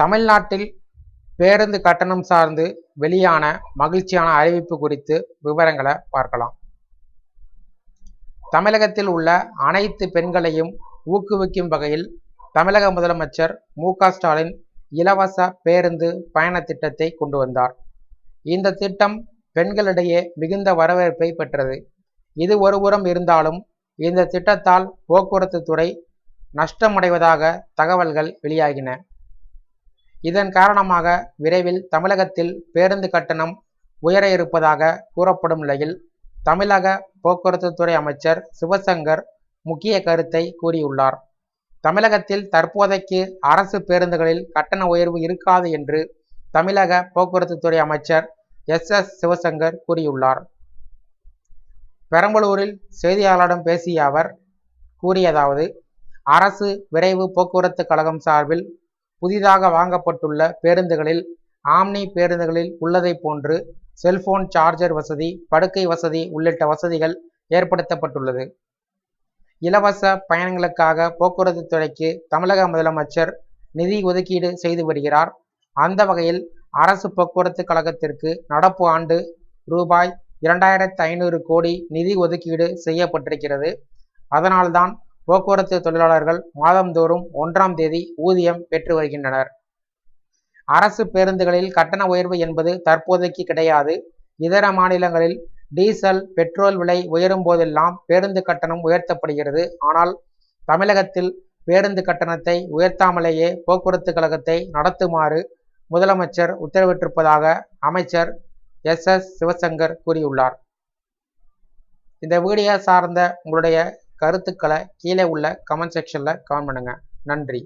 தமிழ்நாட்டில் பேருந்து கட்டணம் சார்ந்து வெளியான மகிழ்ச்சியான அறிவிப்பு குறித்து விவரங்களை பார்க்கலாம். தமிழகத்தில் உள்ள அனைத்து பெண்களையும் ஊக்குவிக்கும் வகையில் தமிழக முதலமைச்சர் மு ஸ்டாலின் இலவச பேருந்து பயண திட்டத்தை கொண்டு வந்தார். இந்த திட்டம் பெண்களிடையே மிகுந்த வரவேற்பை பெற்றது. இது ஒருபுறம் இருந்தாலும் இந்த திட்டத்தால் போக்குவரத்து துறை நஷ்டமடைவதாக தகவல்கள் வெளியாகின. இதன் காரணமாக விரைவில் தமிழகத்தில் பேருந்து கட்டணம் உயர இருப்பதாக கூறப்படும் நிலையில் தமிழக போக்குவரத்து துறை அமைச்சர் சிவசங்கர் முக்கிய கருத்தை கூறியுள்ளார். தமிழகத்தில் தற்போதைக்கு அரசு பேருந்துகளில் கட்டண உயர்வு இருக்காது என்று தமிழக போக்குவரத்து துறை அமைச்சர் எஸ். எஸ். சிவசங்கர் கூறியுள்ளார். பெரம்பலூரில் செய்தியாளரிடம் பேசிய அவர் கூறியதாவது அரசு விரைவு போக்குவரத்து கழகம் சார்பில் புதிதாக வாங்கப்பட்டுள்ள பேருந்துகளில் ஆம்னி பேருந்துகளில் உள்ளதை போன்று செல்போன் சார்ஜர் வசதி படுக்கை வசதி உள்ளிட்ட வசதிகள் ஏற்படுத்தப்பட்டுள்ளது. இலவச பயணங்களுக்காக போக்குவரத்து துறைக்கு தமிழக முதலமைச்சர் நிதி ஒதுக்கீடு செய்து வருகிறார். அந்த வகையில் அரசு போக்குவரத்து கழகத்திற்கு நடப்பு ஆண்டு ரூபாய் இரண்டாயிரத்து ஐநூறு கோடி நிதி ஒதுக்கீடு செய்யப்பட்டிருக்கிறது. அதனால்தான் போக்குவரத்து தொழிலாளர்கள் மாதந்தோறும் ஒன்றாம் தேதி ஊதியம் பெற்று வருகின்றனர். அரசு பேருந்துகளில் கட்டண உயர்வு என்பது தற்போதைக்கு கிடையாது. இதர மாநிலங்களில் டீசல் பெட்ரோல் விலை உயரும் போதெல்லாம் பேருந்து கட்டணம் உயர்த்தப்படுகிறது. ஆனால் தமிழகத்தில் பேருந்து கட்டணத்தை உயர்த்தாமலேயே போக்குவரத்து கழகத்தை நடத்துமாறு முதலமைச்சர் உத்தரவிட்டிருப்பதாக அமைச்சர் எஸ் எஸ் சிவசங்கர் கூறியுள்ளார். இந்த வீடியோ சார்ந்த உங்களுடைய கருத்துக்களை கீழே உள்ள கமெண்ட் செக்ஷனில் கமெண்ட் பண்ணுங்கள் நன்றி.